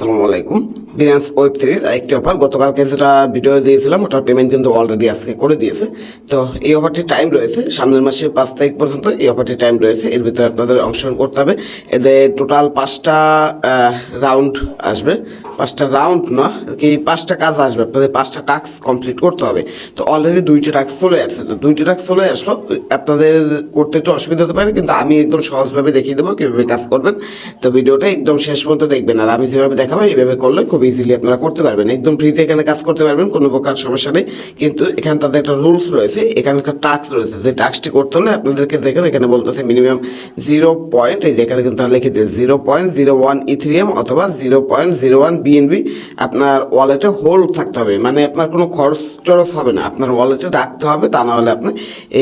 আসসালামু আলাইকুম। Binance web থ্রির একটি অফার গতকালকে যেটা ভিডিও দিয়েছিলাম, ওটার পেমেন্ট কিন্তু অলরেডি আজকে করে দিয়েছে। তো এই অফারটির টাইম রয়েছে, সামনের মাসে পাঁচ তারিখ পর্যন্ত এই অফারটির টাইম রয়েছে। এর ভিতরে আপনাদের অংশগ্রহণ করতে হবে। এদের টোটাল পাঁচটা রাউন্ড আসবে। পাঁচটা রাউন্ড না, কি পাঁচটা কাজ আসবে। আপনাদের পাঁচটা টাস্ক কমপ্লিট করতে হবে। তো অলরেডি দুইটা টাস্ক চলে আসছে। তো দুইটা টাস্ক চলে আসলো। আপনাদের করতে একটু অসুবিধা হতে পারে, কিন্তু আমি একদম সহজভাবে দেখিয়ে দেবো কীভাবে কাজ করবেন। তো ভিডিওটা একদম শেষ পর্যন্ত দেখবেন। আর আমি যেভাবে দেখাবো, এইভাবে করলে খুব ইজিলি আপনারা করতে পারবেন। একদম ফ্রিতে এখানে কাজ করতে পারবেন, কোনো প্রকার সমস্যা নেই। কিন্তু এখানে তাদের একটা রুলস রয়েছে, এখানে একটা টাস্ক রয়েছে। যে টাস্কটি করতে হলে আপনাদেরকে দেখেন, এখানে বলতেছে মিনিমাম জিরো পয়েন্ট এই যে এখানে কিন্তু লিখে দিয়েছে zero point zero one Ethereum অথবা zero point zero one BNB আপনার ওয়ালেটে হোল্ড থাকতে হবে। মানে আপনার কোনো খরচ টরচ হবে না। আপনার ওয়ালেটে রাখতে হবে, তা না হলে আপনি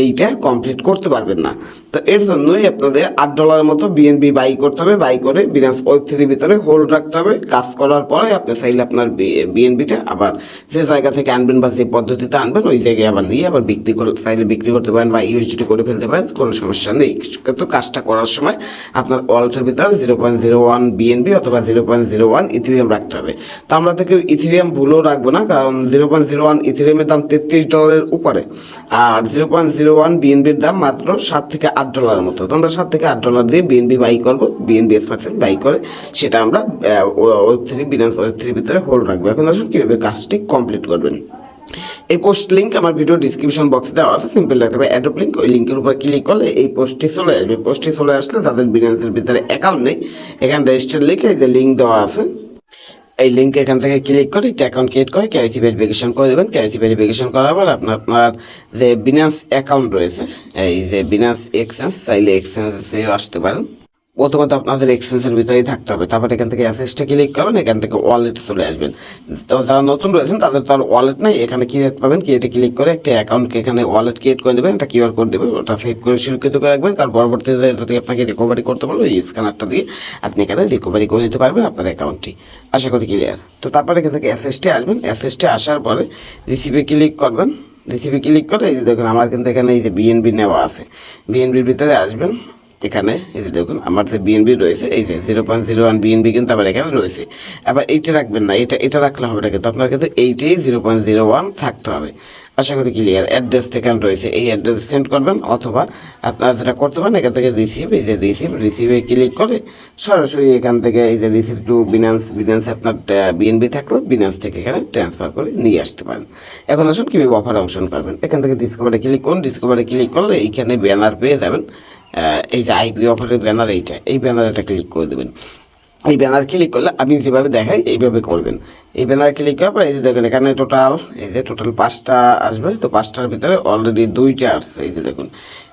এইটা কমপ্লিট করতে পারবেন না। তো এর জন্যই আপনাদের আট ডলার মতো বিএনবি বাই করতে হবে বাই করে বিনান্স ওয়েব থ্রির ভিতরে হোল্ড রাখতে হবে। কাজ করার পরে আপনি চাইলে আপনার বিএনবিটা আবার যে জায়গা থেকে আনবেন বা যে পদ্ধতিতে আনবেন, ওই জায়গায় আবার নিয়ে আবার বিক্রি করে, চাইলে বিক্রি করতে পারেন বা ইউএসডি করে ফেলতে পারেন, কোনো সমস্যা নেই। কিন্তু কাজটা করার সময় আপনার ওয়ালেটের ভিতরে zero point zero one BNB অথবা zero point zero one Ethereum রাখতে হবে। তো আমরা তো কেউ ইথিরিয়াম ভুলেও রাখব না, কারণ জিরো পয়েন্ট জিরো ওয়ান ইথিরিয়ামের দাম তেত্রিশ ডলারের উপরে, আর জিরো পয়েন্ট জিরো ওয়ান বিএনবির দাম মাত্র সাত থেকে আট ডলারের মতো। তো আমরা সাত থেকে আট ডলার দিয়ে বিএনবি বাই করব। বিএনবি এস পার্সেন্ট বাই করে সেটা আমরা ওয়েব থ্রি বিনান্স ওয়েব থ্রির ভিতরে হোল্ড রাখব। এখন আসুন কীভাবে কাজটি কমপ্লিট করবেন। এই পোস্ট লিঙ্ক আমার ভিডিও ডিসক্রিপশন বক্সে দেওয়া আছে সিম্পল লাগতে হবে। অ্যাডপ লিঙ্ক ওই লিঙ্কের উপর ক্লিক করলে এই পোস্টটি চলে আসবে। পোস্টটি চলে আসলে তাদের বিনান্সের ভিতরে অ্যাকাউন্ট নেই। এখানে রেজিস্টার এই যে লিঙ্ক দেওয়া আছে এই লিঙ্ক এখান থেকে ক্লিক করে একটা অ্যাকাউন্ট ক্রিয়েট করে কেআইসি ভেরিফিকেশন করে দেবেন। কেআইসি ভেরিফিকেশন করার পর আপনার আপনার যে বিনান্স অ্যাকাউন্ট রয়েছে, এই যে বিনান্স এক্সচেঞ্জ চাইলে এক্সচেঞ্জে আসতে পারেন। প্রথমত আপনাদের এক্সচেঞ্জের ভিতরেই থাকতে হবে। তারপর এখান থেকে অ্যাসেসটা ক্লিক করবেন, এখান থেকে ওয়ালেটে চলে আসবেন। তো যারা নতুন রয়েছেন, তাদের তো আর ওয়ালেট নেই, এখানে ক্রিয়েট পাবেন ক্রিয়েটে ক্লিক করে একটা অ্যাকাউন্টকে এখানে ওয়ালেট ক্রিয়েট করে দেবেন, একটা কিউআর কোড দেবেন, ওটা সেভ করে সুরক্ষিত করে রাখবেন। কারণ পরবর্তীতে যদি আপনাকে রিকভারি করতে বলো এই স্ক্যানারটা দিয়ে আপনি এখানে রিকভারি করে দিতে পারবেন আপনার অ্যাকাউন্টটি আশা করি ক্লিয়ার তো তারপরে এখান থেকে অ্যাসেসটে আসবেন। অ্যাসেসটে আসার পরে রিসিভে ক্লিক করবেন। রিসিভে ক্লিক করে এই যে দেখুন, আমার কিন্তু এখানে এই যে বিএনবি নেওয়া আছে। বিএনবির ভিতরে আসবেন। এখানে, এই যে দেখুন, আমার যে বিএনবি রয়েছে, এই যে zero point zero one BNB কিন্তু আবার এখানে রয়েছে। আবার এইটা রাখবেন না, এটা এটা রাখলে হবে না কিন্তু আপনার কিন্তু এইটাই জিরো পয়েন্ট জিরো ওয়ান থাকতে হবে। আশা করি ক্লিয়ার অ্যাড্রেস এখানে রয়েছে, এই অ্যাড্রেস সেন্ড করবেন অথবা আপনারা যেটা করতে পারেন, এখান থেকে রিসিভ এই যে রিসিভ রিসিভে ক্লিক করে সরাসরি এখান থেকে এই যে রিসিভ টু বিনান্স বিনান্স আপনার বিএনবি থাকলে বিনান্স থেকে এখানে ট্রান্সফার করে নিয়ে আসতে পারেন। এখন আসুন কীভাবে অফার অংশগ্রহণ করবেন। এখান থেকে ডিসকভারে ক্লিক করুন ডিসকভারে ক্লিক করলে এইখানে ব্যানার পেয়ে যাবেন। এই যে আইপি অফারের ব্যানার এইটা এই ব্যানার এটা ক্লিক করে দেবেন। এই ব্যানার ক্লিক করলে আমি যেভাবে দেখাই এইভাবে করবেন। এই ব্যানার ক্লিক করার পর এই যে দেখুন, এখানে টোটাল এই যে টোটাল পাঁচটা আসবে, তো পাঁচটার ভিতরে অলরেডি দুইটা আসছে। এই যে দেখুন,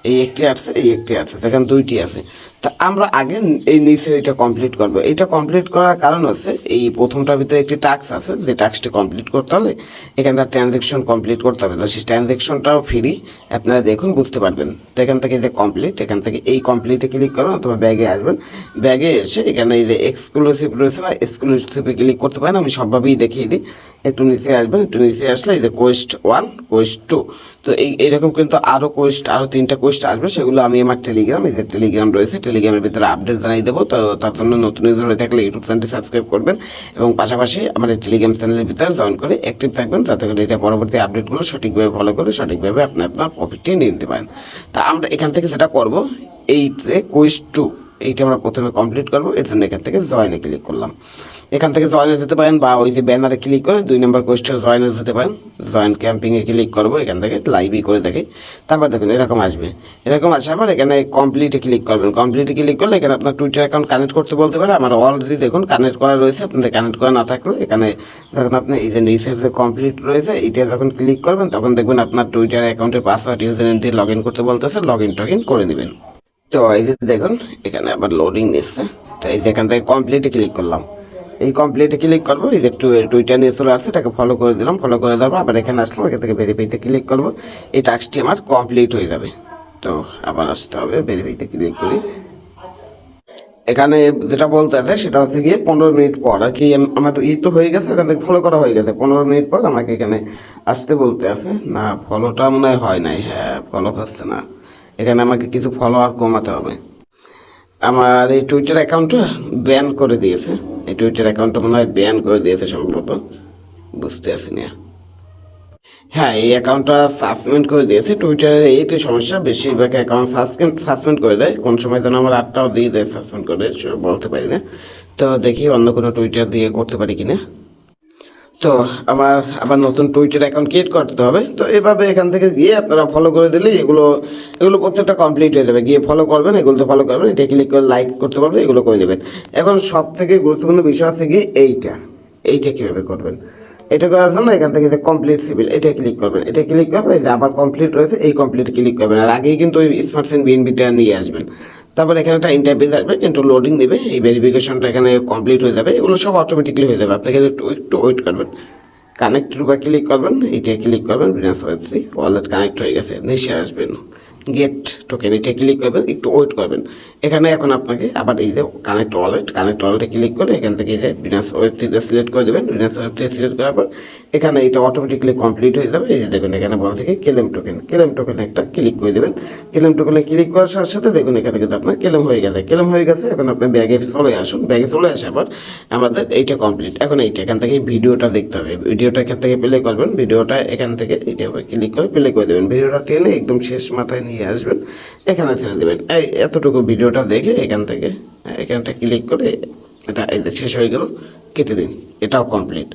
এই একটি আসছে, এই একটি আসছে, দেখেন দুইটি আছে। তা আমরা আগে এই নিচে এটা কমপ্লিট করব। এটা কমপ্লিট করার কারণ হচ্ছে এই প্রথমটার ভিতরে একটি টাস্ক আছে, যে টাস্কটি কমপ্লিট করতে হলে এখানটা ট্রানজ্যাকশন কমপ্লিট করতে হবে। তো সেই ট্রানজ্যাকশনটাও ফ্রি আপনারা দেখুন, বুঝতে পারবেন। তো এখান থেকে যে কমপ্লিট এখান থেকে এই কমপ্লিটে ক্লিক করুন অথবা ব্যাগে আসবেন। ব্যাগে এসে এখানে এই যে এক্সক্লুসিভ রয়েছে না এক্সক্লুসিভে ক্লিক করতে পারেন, আমি সবভাবেই দেখিয়ে দিই। একটু নিচে আসবেন, একটু নিচে আসলে এই যে কোয়েস্ট ওয়ান কোয়েস্ট টু তো এই, এইরকম কিন্তু আরও কোয়েস্ট আরও তিনটা কোয়েস্ট আসবে, সেগুলো আমি আমার টেলিগ্রাম এই যে টেলিগ্রাম রয়েছে টেলিগ্রামের ভিতরে আপডেট জানাই দেবো, তো তার জন্য নতুন ইউজার হয়ে থাকলে ইউটিউব চ্যানেলটি সাবস্ক্রাইব করবেন এবং পাশাপাশি আমাদের টেলিগ্রাম চ্যানেলের ভিতরে জয়েন করে অ্যাক্টিভ থাকবেন, যাতে করে এটা পরবর্তী আপডেটগুলো সঠিকভাবে ফলো করে, সঠিকভাবে আপনি আপনার প্রফিটটি নিতে পারেন। তা আমরা এখান থেকে যেটা করব এইতে কোয়েস্ট টু এইটা আমরা প্রথমে কমপ্লিট করব, এর জন্য এখান থেকে জয়েনে ক্লিক করলাম। এখান থেকে জয়েনে যেতে পারেন বা ওই যে ব্যানারে ক্লিক করে দুই নম্বর কোয়েস্টের জয়েনে যেতে পারেন। জয়েন ক্যাম্পিংয়ে ক্লিক করব, এখান থেকে লাইভই করে দেখে। তারপর দেখুন, এরকম আসবে। এরকম আসার পর এখানে কমপ্লিটে ক্লিক করবেন। কমপ্লিটে ক্লিক করলে এখানে আপনার টুইটার অ্যাকাউন্ট কানেক্ট করতে বলতে পারে। আমার অলরেডি দেখুন কানেক্ট করা রয়েছে। আপনাদের কানেক্ট করা না থাকলে এখানে যখন আপনি এই যে নিচের যে কমপ্লিট রয়েছে, এটা যখন ক্লিক করবেন, তখন দেখবেন আপনার টুইটার অ্যাকাউন্টের পাসওয়ার্ড ইউজার দিয়ে লগ ইন করতে বলতেছে লগ ইন টগ ইন করে নেবেন। তো এই যে দেখুন, এখানে আবার লোডিং নিচ্ছে। তো এই যে এখান থেকে কমপ্লিটে ক্লিক করলাম। এই কমপ্লিটে ক্লিক করব, এই যে টু- টুইটার নিয়ে চলে আসছে, এটাকে ফলো করে দিলাম ফলো করে দেওয়ার আবার এখানে আসলাম, এখান থেকে ভেরিফাইতে ক্লিক করব। এই টাস্কটি আমার কমপ্লিট হয়ে যাবে। তো আবার আসতে হবে ভেরিফাইতে ক্লিক করি। এখানে যেটা বলতে আছে, সেটা হচ্ছে গিয়ে পনেরো মিনিট পর, আর কি আমার ই তো হয়ে গেছে, এখান থেকে ফলো করা হয়ে গেছে। পনেরো মিনিট পর আমাকে এখানে আসতে বলতে আছে, না ফলোটা মনে হয় হয় নাই হ্যাঁ ফলো হচ্ছে না। এখানে আমাকে কিছু ফলোয়ার কমাতে হবে। আমার এই টুইটার অ্যাকাউন্টটা ব্যান করে দিয়েছে। এই টুইটার অ্যাকাউন্টটা মনে হয় ব্যান করে দিয়েছে সম্ভবত। বুঝতে আসি না হ্যাঁ এই অ্যাকাউন্টটা সাসপেন্ড করে দিয়েছে। টুইটারের এই একটি সমস্যা, বেশিরভাগ অ্যাকাউন্ট সাসপেন্ড সাসপেন্ড করে দেয়। কোন সময় যেন আমার আটটাও দিয়ে দেয় সাসপেন্ড করে বলতে পারি না। তো দেখি অন্য কোনো টুইটার দিয়ে করতে পারি কিনা। তো আমার আবার নতুন টুইটার অ্যাকাউন্ট ক্রিয়েট করতে হবে। তো এভাবে এখান থেকে গিয়ে আপনারা ফলো করে দিলে এগুলো এগুলো প্রত্যেকটা কমপ্লিট হয়ে যাবে। গিয়ে ফলো করবেন, এগুলো তো ফলো করবেন, এটা ক্লিক করে লাইক করতে পারবেন, এগুলো করে দেবেন এখন সব থেকে গুরুত্বপূর্ণ বিষয় আছে কি এইটা এইটা কীভাবে করবেন? এটা করার জন্য এখান থেকে যে কমপ্লিট সিভিল এটা ক্লিক করবেন। এটা ক্লিক করবেন আবার কমপ্লিট রয়েছে, এই কমপ্লিট ক্লিক করবেন। আর আগেই কিন্তু ওই স্মার্ট সিন বিএনবিটা নিয়ে আসবেন। তারপর এখানে একটা ইন্টারভিউ থাকবে কিন্তু লোডিং দেবে, এই ভেরিফিকেশনটা এখানে কমপ্লিট হয়ে যাবে, এগুলো সব অটোমেটিকলি হয়ে যাবে। আপনাকে একটু একটু ওয়েট করবেন। কানেক্ট রূপে ক্লিক করবেন এটা ক্লিক করবেন Binance web three wallet connect হয়ে গেছে, নিশ্চয় আসবেন। গেট টোকেন এটা ক্লিক করবেন, একটু ওয়েট করবেন। এখানে এখন আপনাকে আবার এই যে কানেক্ট ওয়ালেট কানেক্ট ওয়ালেটে ক্লিক করে এখান থেকে এই যে বিনাস ওয়েব থ্রিটা সিলেক্ট করে দেবেন। বিনাস ওয়েব থ্রি সিলেক্ট করার পর এখানে এটা অটোমেটিকলি কমপ্লিট হয়ে যাবে। এই যে দেখুন, এখানে বলা থেকে কেলেম টোকেন কেলেম টোকেন একটা ক্লিক করে দেবেন। কেলেম টোকেনে ক্লিক করার সাথে সাথে দেখুন, এখানে কিন্তু আপনার কেলেম হয়ে গেছে কেলেম হয়ে গেছে, এখন আপনি ব্যাগে চলে আসুন। ব্যাগে চলে আসার পর আমাদের এইটা কমপ্লিট এখন এইটা, এখান থেকে ভিডিওটা দেখতে হবে। ভিডিওটা এখান থেকে প্লে করবেন। ভিডিওটা এখান থেকে এইটা ক্লিক করে প্লে করে দেবেন। ভিডিওটা টেনে একদম শেষ মাথায় নিয়ে আসবেন। এখানে ছেড়ে দেবেন। এই এতটুকু ভিডিওটা দেখে এখান থেকে, এখানটা ক্লিক করে এটা শেষ হয়ে গেল, কেটে দিন। এটাও কমপ্লিট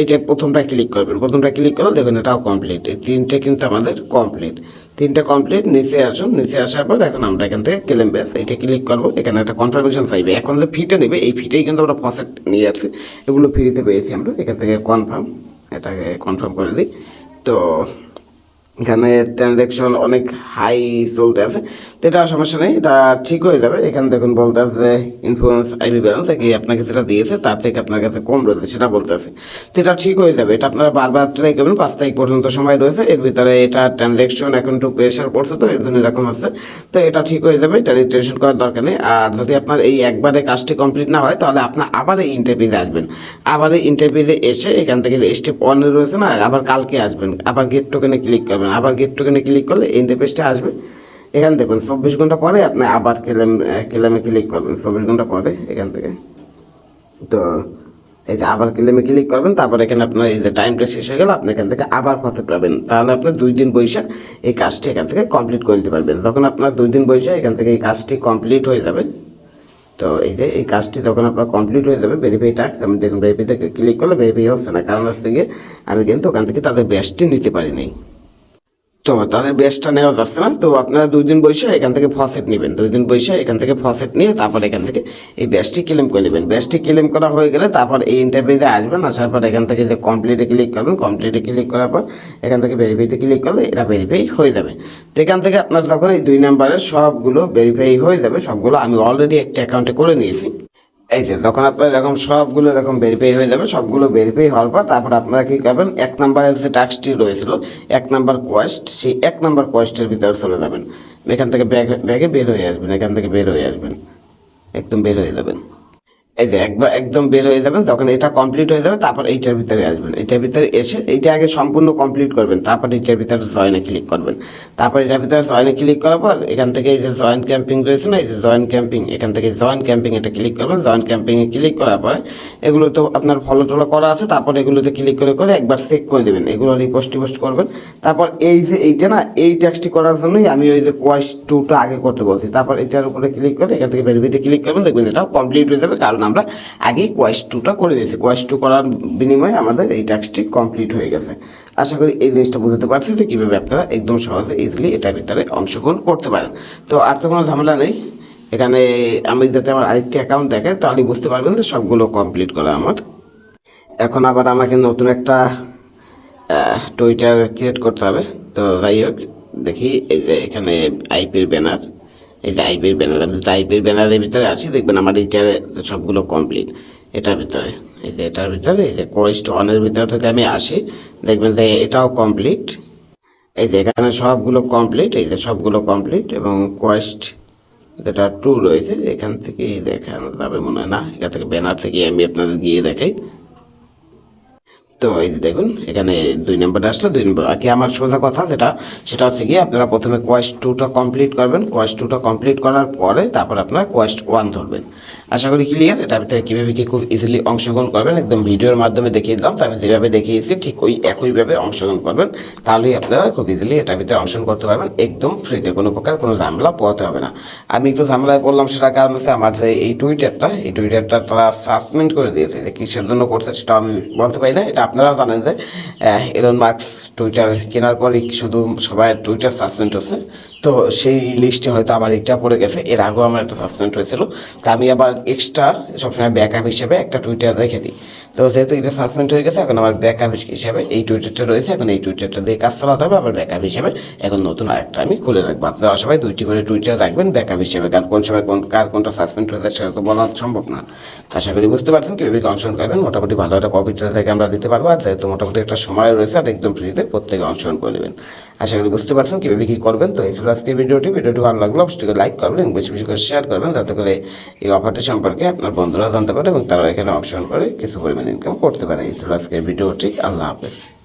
এটা প্রথমটা ক্লিক করবেন। প্রথমটা ক্লিক করলে দেখুন এটাও কমপ্লিট এই তিনটে কিন্তু আমাদের কমপ্লিট তিনটে কমপ্লিট নিচে আসুন। নিচে আসার পর এখন আমরা এখান থেকে কেলেম ব্যাস এটা ক্লিক করব। এখানে একটা কনফার্মেশন চাইবে। এখন যে ফিটা নেবে, এই ফিটাই কিন্তু আমরা ফসেট নিয়ে আসছি। এগুলো ফ্রিতে পেয়েছি আমরা। এখান থেকে কনফার্ম এটাকে কনফার্ম করে দিই। তো এখানে ট্রানজ্যাকশন অনেক হাই চলতে আছে। এটা সমস্যা নেই, এটা ঠিক হয়ে যাবে। এখানে দেখুন বলতে আছে ইনফ্লুয়েন্স আইবি ব্যালেন্স কি আপনাকে যেটা দিয়েছে, তার থেকে আপনার কাছে কম রয়েছে সেটা বলতে আছে। তো এটা ঠিক হয়ে যাবে, এটা আপনারা বারবার ট্রাই করবেন, পাঁচ তারিখ পর্যন্ত সময় রয়েছে, এর ভিতরে এটা ট্রানজ্যাকশন এখন একটু প্রেশার পড়ছে তো, এর জন্য এরকম হচ্ছে। তো এটা ঠিক হয়ে যাবে, এটা নিয়ে টেনশন করার দরকার নেই। আর যদি আপনার এই একবারে কাজটি কমপ্লিট না হয়, তাহলে আপনার আবার এই ইন্টারভিউতে আসবেন। আবার এই ইন্টারভিউতে এসে এখান থেকে স্টেপ ওয়ানে রয়েছে না, আবার কালকে আসবেন, আবার গেট টোকেনে ক্লিক করবেন, আবার গেট টোকেনে ক্লিক করলে ইন্টারফেসটা আসবে। এখানে দেখুন, চব্বিশ ঘণ্টা পরে আপনি আবার কেলেম কেলেমে ক্লিক করবেন, চব্বিশ ঘণ্টা পরে এখান থেকে। তো এই যে আবার ক্লেমে ক্লিক করবেন, তারপর এখানে আপনার এই যে টাইমটা শেষ হয়ে গেল, আপনি এখান থেকে আবার ফসে পাবেন। তাহলে আপনি দুই দিন বৈশাখ এই কাজটি এখান থেকে কমপ্লিট করে দিতে পারবেন। তখন আপনার দুই দিন বৈশাখ, এখান থেকে এই কাজটি কমপ্লিট হয়ে যাবে। তো এই যে এই কাজটি তখন আপনার কমপ্লিট হয়ে যাবে ভেরিফাই টাস্ক আমি দেখুন ভেরিফাইতে ক্লিক করলে ভেরিফাই হচ্ছে না। কারণ হচ্ছে গিয়ে আমি কিন্তু ওখান থেকে তাদের ব্যাসটি নিতে পারিনি। তো তাদের ব্যাচটা নেওয়া যাচ্ছে না। তো আপনারা দুই দিন বসে এখান থেকে ফসেট নেবেন। দুই দিন বসে এখান থেকে ফসেট নিয়ে তারপর এখান থেকে এই ব্যাচটি ক্লেম করে নেবেন। ব্যাচটি ক্লেম করা হয়ে গেলে তারপর এই ইন্টারভিউতে আসবেন। আসার পর এখান থেকে যে কমপ্লিটে ক্লিক করবেন কমপ্লিটে ক্লিক করার পর এখান থেকে ভেরিফাইতে ক্লিক করলে এটা ভেরিফাই হয়ে যাবে। তো এখান থেকে আপনার তখন এই দুই নাম্বারের সবগুলো ভেরিফাই হয়ে যাবে, সবগুলো আমি অলরেডি একটা অ্যাকাউন্টে করে নিয়েছি। এই যে যখন আপনার এরকম সবগুলো এরকম ভেরিফাই হয়ে যাবে, সবগুলো ভেরিফাই হওয়ার পর তারপর আপনারা কী করবেন? এক নাম্বারের যে টাস্কটি রয়েছিল, এক নাম্বার কোয়েস্ট সেই এক নাম্বার কোয়েস্টের ভিতরে চলে যাবেন। এখান থেকে ব্যাগ ব্যাগে বের হয়ে আসবেন, এখান থেকে বের হয়ে আসবেন। একদম বের হয়ে যাবেন। এই যে একবার একদম বের হয়ে যাবেন, তখন এটা কমপ্লিট হয়ে যাবে, তারপর এইটার ভিতরে আসবেন। এইটার ভিতরে এসে এইটা আগে সম্পূর্ণ কমপ্লিট করবেন, তারপর এইটার ভিতরে জয়েনে ক্লিক করবেন। তারপর এটার ভিতরে জয়েনে ক্লিক করার পর, এখান থেকে এই যে জয়েন ক্যাম্পিং রয়েছে না, এই যে জয়েন ক্যাম্পিং এখান থেকে জয়েন ক্যাম্পিং এটা ক্লিক করবেন। জয়েন ক্যাম্পিংয়ে ক্লিক করার পরে এগুলো তো আপনার ফলো টলো করা আছে, তারপর এগুলোতে ক্লিক করে করে একবার চেক করে দেবেন এগুলো রিপোস্ট টিপোস্ট করবেন। তারপর এই যে এইটা না, এই ট্যাক্সটি করার জন্যই আমি ওই যে কোয়াশ টুটা আগে করতে বলছি। তারপর এটার উপরে ক্লিক করে এখান থেকে ভেরিফিতে ক্লিক করবেন, দেখবেন এটাও কমপ্লিট হয়ে যাবে, কারণ আমরা আগেই কোয়াশ টুটা করে দিয়েছি। কোয়াশ টু করার বিনিময়ে আমাদের এই ট্যাক্সটি কমপ্লিট হয়ে গেছে। আশা করি এই জিনিসটা বুঝতে পারছি যে কীভাবে আপনারা একদম সহজে ইজিলি এটার ভিতরে অংশগ্রহণ করতে পারেন। তো আর তো কোনো ঝামেলা নেই। এখানে আমি যাতে আমার আরেকটি অ্যাকাউন্ট দেখে তাহলে বুঝতে পারবেন যে সবগুলো কমপ্লিট করা আমার। এখন আবার আমাকে নতুন একটা টুইটার ক্রিয়েট করতে হবে। তো যাই হোক, দেখি এই যে এখানে আইপির ব্যানার এই আইপির ব্যানার, আমি আইপির ব্যানারের ভিতরে আসি দেখবেন আমার এইটার সবগুলো কমপ্লিট এটার ভিতরে, এই যে এটার ভিতরে, এই যে কোয়েস্ট ওয়ানের ভিতর থেকে আমি আসি, দেখবেন যে এটাও কমপ্লিট এই যে এখানে সবগুলো কমপ্লিট এই যে সবগুলো কমপ্লিট এবং কোয়েস্ট যেটা টু রয়েছে, এখান থেকেই দেখানো যাবে মনে হয় না। এখান থেকে ব্যানার থেকে আমি আপনাদের গিয়ে দেখাই। তো এই যে দেখুন, এখানে দুই নম্বরটা আসলো, দুই নম্বর। আর কি আমার সোজা কথা যেটা, সেটা হচ্ছে গিয়ে আপনারা প্রথমে কোয়েস্ট টুটা কমপ্লিট করবেন। কোয়েস্ট টুটা কমপ্লিট করার পরে তারপর আপনারা কোয়েস্ট ওয়ান ধরবেন। আশা করি ক্লিয়ার এটার ভিতরে কীভাবে কি খুব ইজিলি অংশগ্রহণ করবেন? একদম ভিডিওর মাধ্যমে দেখিয়ে দিলাম। তো আমি যেভাবে দেখিয়েছি, ঠিক ওই একইভাবে অংশগ্রহণ করবেন। তাহলেই আপনারা খুব ইজিলি এটার ভিতরে অংশগ্রহণ করতে পারবেন। একদম ফ্রিতে কোনো প্রকার কোনো ঝামেলা পোহাতে হবে না। আমি একটু ঝামেলায় পড়লাম সেটা কারণ হচ্ছে আমার যে এই টুইটারটা এই টুইটারটা তারা সাসপেন্ড করে দিয়েছে যে কিসের জন্য করছে সেটা আমি বলতে পারি না। এটা আপনারাও জানেন যে এলন মার্কস টুইটার কেনার পরই শুধু সবাই টুইটার সাসপেন্ড হচ্ছে। তো সেই লিস্টে হয়তো আমার এটা পড়ে গেছে, এর আগেও আমার একটা সাসপেন্ড হয়েছিল। তা আমি আবার এক্সট্রা সবসময় ব্যাকআপ হিসেবে একটা টুইটার রেখে দিই। তো যেহেতু এটা সাসপেন্ড হয়ে গেছে, এখন আমার ব্যাকআপ হিসেবে এই টুইটারটা রয়েছে, এখন এই টুইটারটা দিয়ে কাজ চালাতে হবে, আবার ব্যাকআপ হিসেবে এখন নতুন আরেকটা আমি খুলে রাখব। আপনারা সবাই দুইটি করে টুইটার রাখবেন ব্যাকআপ হিসেবে, কারণ কোন সময় কোন, কার কোনটা সাসপেন্ড হয়েছে সেটা তো বলা সম্ভব না। আশা করি বুঝতে পারছেন, কীভাবে অংশগ্রহণ করবেন মোটামুটি ভালো একটা প্রফিটটা থেকে আমরা দিতে পারব যেহেতু মোটামুটি একটা সময় রয়েছে আর একদম ফ্রিতে প্রত্যেকে অংশগ্রহণ করে নেবেন। আশা করি বুঝতে পারছেন কীভাবে কী করবেন। তো এই ছিল আজকের ভিডিওটি। ভিডিওটি ভালো লাগল অবশ্যই লাইক করবেন এবং বেশি বেশি করে শেয়ার করবেন, যাতে করে এই অফারটি সম্পর্কে আপনার বন্ধুরা জানতে পারে এবং তারা এখানে অংশগ্রহণ করে কিছু পরিমাণ ইনকাম করতে পারে। এই ছিল আজকের ভিডিওটি। আল্লাহ হাফেজ।